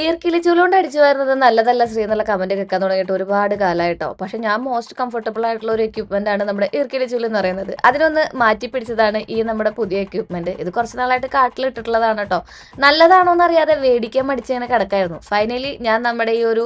ഈർക്കിലി ചൂലുകൊണ്ട് അടിച്ചു വരുന്നത് നല്ലതല്ല ശ്രീ എന്നുള്ള കമന്റ് കേൾക്കാൻ തുടങ്ങിയിട്ട് ഒരുപാട് കാലമായിട്ടോ. പക്ഷെ ഞാൻ മോസ്റ്റ് കംഫർട്ടബിൾ ആയിട്ടുള്ള ഒരു എക്യുപ്മെന്റ് ആണ് നമ്മുടെ ഈർക്കിലി ചൂൽ എന്ന് പറയുന്നത്. അതിനൊന്ന് മാറ്റി പിടിച്ചതാണ് ഈ നമ്മുടെ പുതിയ എക്യുപ്മെന്റ് ഇത് കുറച്ച് നാളായിട്ട് കാട്ടിലിട്ടിട്ടുള്ളതാണ് കേട്ടോ നല്ലതാണോ എന്ന് അറിയാതെ വേടിക്കാൻ മടിച്ചിങ്ങനെ കിടക്കായിരുന്നു. ഫൈനലി ഞാൻ നമ്മുടെ ഈ ഒരു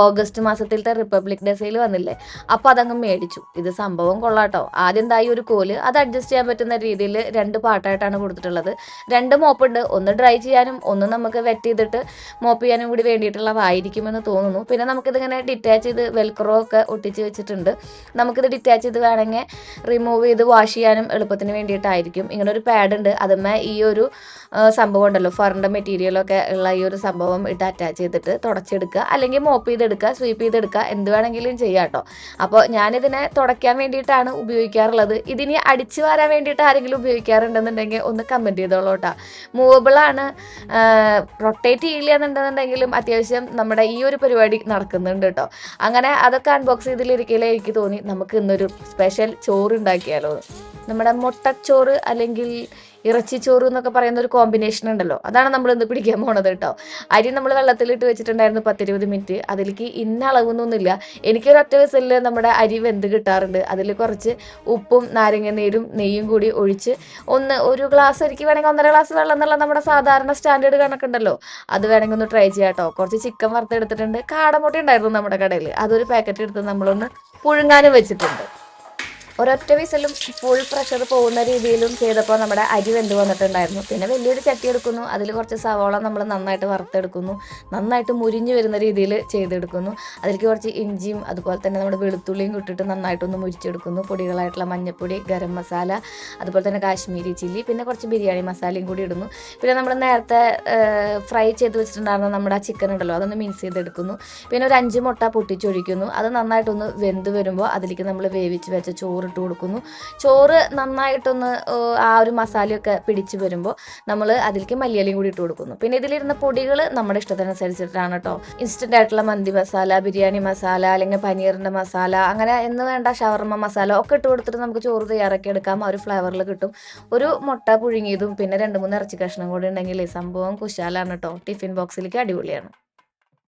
ഓഗസ്റ്റ് മാസത്തിലത്തെ റിപ്പബ്ലിക് ഡേ സെയിൽ വന്നില്ലേ? അപ്പോൾ അതങ്ങ് മേടിച്ചു. ഇത് സംഭവം കൊള്ളാട്ടോ ആദ്യം തായി ഒരു കോൽ അത് അഡ്ജസ്റ്റ് ചെയ്യാൻ പറ്റുന്ന രീതിയിൽ രണ്ട് പാട്ടായിട്ടാണ് കൊടുത്തിട്ടുള്ളത്. രണ്ട് മോപ്പുണ്ട്. ഒന്ന് ഡ്രൈ ചെയ്യാനും ഒന്ന് നമുക്ക് വെറ്റ് ചെയ്തിട്ട് മോപ്പ് ചെയ്യാനും കൂടി വേണ്ടിയിട്ടുള്ളതായിരിക്കുമെന്ന് തോന്നുന്നു. പിന്നെ നമുക്കിതിങ്ങനെ ഡിറ്റാച്ച് ചെയ്ത് വെൽക്രോ ഒക്കെ ഒട്ടിച്ച് വെച്ചിട്ടുണ്ട്. നമുക്കിത് ഡിറ്റാച്ച് ചെയ്ത് വേണമെങ്കിൽ റിമൂവ് ചെയ്ത് വാഷ് ചെയ്യാനും എളുപ്പത്തിന് വേണ്ടിയിട്ടായിരിക്കും. ഇങ്ങനൊരു ഒരു പാഡ് ഉണ്ട് ഈ ഒരു സംഭവം ഉണ്ടല്ലോ. ഫറിന്റെ മെറ്റീരിയലൊക്കെ ഉള്ള ഈ ഒരു സംഭവം ഇട്ട് അറ്റാച്ച് ചെയ്തിട്ട് തുടച്ചെടുക്കുക. അല്ലെങ്കിൽ മോപ്പ് ചെയ്തെടുക്കുക സ്വീപ്പ് ചെയ്തെടുക്കുക എന്ത് വേണമെങ്കിലും ചെയ്യാം കേട്ടോ. അപ്പോൾ ഞാനിതിനെ തുടയ്ക്കാൻ വേണ്ടിയിട്ടാണ് ഉപയോഗിക്കാറുള്ളത്. ഇതിനി അടിച്ചു വരാൻ വേണ്ടിയിട്ട് ആരെങ്കിലും ഉപയോഗിക്കാറുണ്ടെന്നുണ്ടെങ്കിൽ ഒന്ന് കമന്റ് ചെയ്തോളൂ കേട്ടോ. മൂവബിളാണ് റൊട്ടേറ്റ് ചെയ്യില്ല എന്നുണ്ടെന്നുണ്ടെങ്കിലും അത്യാവശ്യം നമ്മുടെ ഈ ഒരു പരിപാടി നടക്കുന്നുണ്ട് കേട്ടോ. അങ്ങനെ അതൊക്കെ അൺബോക്സ് ചെയ്തിലിരിക്കലേ എനിക്ക് തോന്നി. നമുക്ക് ഇന്നൊരു സ്പെഷ്യൽ ചോറ് ഉണ്ടാക്കിയാലോ. നമ്മുടെ മുട്ടച്ചോറ് അല്ലെങ്കിൽ ഇറച്ചിച്ചോറ് എന്നൊക്കെ പറയുന്ന ഒരു കോമ്പിനേഷൻ ഉണ്ടല്ലോ. അതാണ് നമ്മൾ ഇന്ന് പിടിക്കാൻ പോണത് കേട്ടോ. അരി നമ്മൾ വെള്ളത്തിലിട്ട് വെച്ചിട്ടുണ്ടായിരുന്നു പത്തിരുപത് മിനിറ്റ് അതിലേക്ക് ഇന്ന അളവൊന്നുമില്ല. എനിക്കൊരു ഒറ്റ വിസലിൽ നമ്മുടെ അരി വെന്ത് കിട്ടാറുണ്ട്. അതിൽ കുറച്ച് ഉപ്പും നാരങ്ങ നീരും നെയ്യും കൂടി ഒഴിച്ച് ഒന്ന് ഒരു ഗ്ലാസ് അരിക്ക് വേണമെങ്കിൽ ഒന്നര ഗ്ലാസ് വെള്ളം എന്നുള്ള നമ്മുടെ സാധാരണ സ്റ്റാൻഡേർഡ് കണക്കുണ്ടല്ലോ അത് വേണമെങ്കിൽ ഒന്ന് ട്രൈ ചെയ്യാം കേട്ടോ. കുറച്ച് ചിക്കൻ വറുത്തെടുത്തിട്ടുണ്ട്. കാടമുട്ട ഉണ്ടായിരുന്നു നമ്മുടെ കടയിൽ അതൊരു പാക്കറ്റ് എടുത്ത് നമ്മളൊന്ന് പുഴുങ്ങാനും വെച്ചിട്ടുണ്ട്. ഒരൊറ്റ വിസലും ഫുൾ പ്രഷർ പോകുന്ന രീതിയിലും ചെയ്തപ്പോൾ നമ്മുടെ അരി വെന്ത് വന്നിട്ടുണ്ടായിരുന്നു. പിന്നെ വലിയൊരു ചട്ടി എടുക്കുന്നു. അതിൽ കുറച്ച് സവോള നമ്മൾ നന്നായിട്ട് വറുത്തെടുക്കുന്നു. നന്നായിട്ട് മുരിഞ്ഞു വരുന്ന രീതിയിൽ ചെയ്തെടുക്കുന്നു. അതിലേക്ക് കുറച്ച് ഇഞ്ചിയും അതുപോലെ തന്നെ നമ്മുടെ വെളുത്തുള്ളിയും ഇട്ടിട്ട് നന്നായിട്ടൊന്ന് മുരിച്ചെടുക്കുന്നു. പൊടികളായിട്ടുള്ള മഞ്ഞൾപ്പൊടി ഗരം മസാല അതുപോലെ തന്നെ കാശ്മീരി ചില്ലി പിന്നെ കുറച്ച് ബിരിയാണി മസാലയും കൂടി ഇടുന്നു. പിന്നെ നമ്മൾ നേരത്തെ ഫ്രൈ ചെയ്ത് വെച്ചിട്ടുണ്ടായിരുന്ന നമ്മുടെ ആ ചിക്കൻ ഉണ്ടല്ലോ അതൊന്ന് മിക്സ് ചെയ്തെടുക്കുന്നു. പിന്നെ ഒരു അഞ്ച് മുട്ട പൊട്ടിച്ചൊഴിക്കുന്നു. അത് നന്നായിട്ടൊന്ന് വെന്ത് വരുമ്പോൾ അതിലേക്ക് നമ്മൾ വേവിച്ച് വെച്ച ചോറ് ഇട്ട് കൊടുക്കുന്നു. ചോറ് നന്നായിട്ടൊന്ന് ആ ഒരു മസാലയൊക്കെ പിടിച്ച് വരുമ്പോൾ നമ്മൾ അതിലേക്ക് മല്ലിയലയും കൂടി ഇട്ട് കൊടുക്കുന്നു. പിന്നെ ഇതിലിരുന്ന പൊടികൾ നമ്മുടെ ഇഷ്ടത്തിനനുസരിച്ചിട്ടാണ് കേട്ടോ ഇൻസ്റ്റന്റ് ആയിട്ടുള്ള മന്തി മസാല ബിരിയാണി മസാല അല്ലെങ്കിൽ പനീറിന്റെ മസാല അങ്ങനെ എന്ന് വേണ്ട ഷവർമ്മ മസാല ഒക്കെ ഇട്ട് കൊടുത്തിട്ട് നമുക്ക് ചോറ് തയ്യാറാക്കി എടുക്കാം. ആ ഒരു ഫ്ലേവറിൽ കിട്ടും. ഒരു മുട്ട പുഴുങ്ങിയതും പിന്നെ രണ്ട് മൂന്ന് ഇറച്ചി കഷ്ണം കൂടി ഉണ്ടെങ്കിൽ സംഭവം കുശാലാണ് കേട്ടോ ടിഫിൻ ബോക്സിലേക്ക് അടിപൊളിയാണ്.